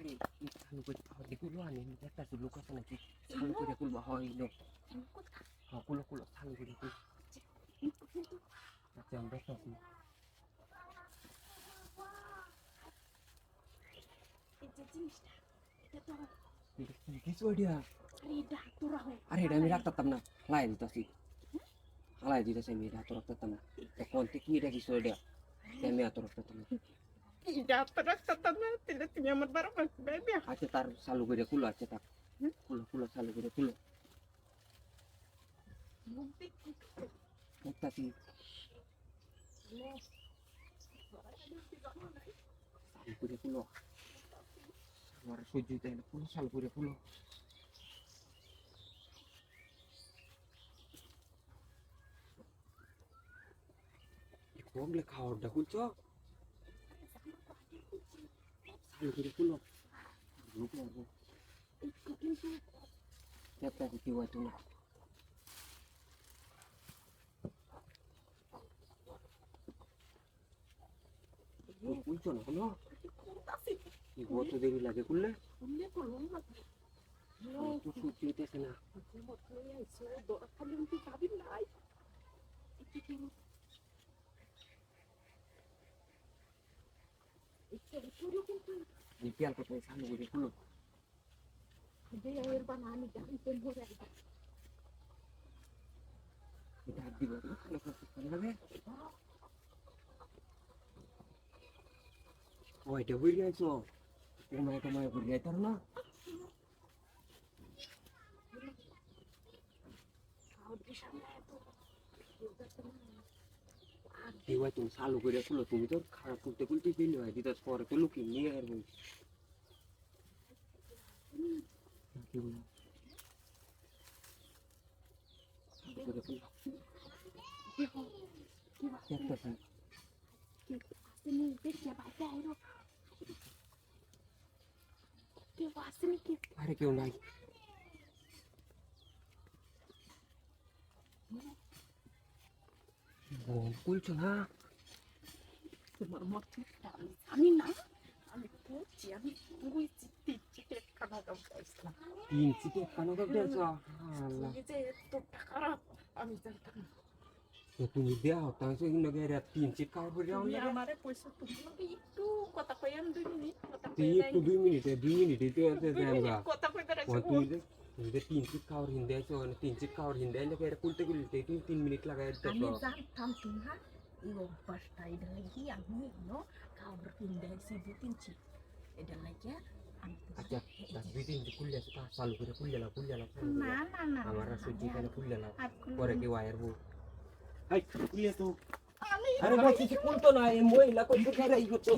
আরে চালু করে পাওয়া দেখুলো আনি একটা তো লোক আছে নাকি চালু করে খুলবো হয় নো হ্যাঁ কুলো কুলো চালু করে কুলো আচ্ছা আমি দেখতেছি এই যে জিনিসটা এটা তো এটা কি কিছু আইডিয়া আরে এটা তোরা হয় আরে এটা আমি রাখতাম না হালাই দিতেছি হালাই দিতেছি আমি এটা হাত রাখতাম না কোন থেকে এটা কিছু আইডিয়া আমি হাত রাখতাম না এটা তোরা সাথে না তাহলে তুমি আমার বারো মাস বেবি আচ্ছা তার চালু করে খুলো আচ্ছা তার খুলো খুলো চালু করে খুলো মুখ দেখি দেখতেছি চালু করে খুলো আমার সহ্য হইতে না খুলো চালু করে খুলো কোগলে খাওয়ারটা খুলছো না খুলো কত দেরি লাগে খুললে তো সত্যি হইতেছে না মত হয়ে আইছো দরা খালি উঠে যাবি নাই একটু কেন এটা তোর কিন্তু বিপিএল কত চালু করে খুলো যে এর বানা আমি জানতে মরে আইবা এটা হাত দিব ভালো করে ভালো লাগে ও এটা বুঝে আইছো তোমায় তোমায় বুঝে আইতার না খাওয়ার সামনে এত কি হয় তুমি চালু করে খুলো তুমি তো খারাপ করতে খুলতে ফেলি হয় দিতে পরে তো লুকিয়ে নিয়ে আর বই। কি বলো চালু আইরো কেউ আসেনি কি আরে কেউ নাই বোন খুলছো না তোমার মতো আমি না আমি বলছি আমি বুঝছি দিচ্ছি খানা দাম পাইছিলাম তিন চিটে কানো কাপ দিয়েছ আল্লাহ এই যে এত খারাপ আমি জানতাম না। তো তুমি দেওয়া তাই তো ইন্দ গেরে তিন চিট খাওয়ার পরে তুমি আমরা আমারে পয়সা তুমি আমাকে একটু কথা কই আমি দুই মিনিট কথা তুই কই দুই মিনিটে দুই মিনিটে তো আছে দুই জানগা মিনিট কথা ও তুই মিনিট লাগাই আমি দেখো জানতাম তোমার এই অভ্যাসটা এটা লাগি আমি এগুলো খাবার কিনে দিয়েছি দু এটা লাগিয়া আমি আচ্ছা দুই তিন খুললে আছে চালু করে খুললে না খুললে না না না না আমার সুজি কেন খুললে না পরে বউ এই খুললে তো আরে ভাই খুলতো না এই মহিলা কই তো গেরে ই করতো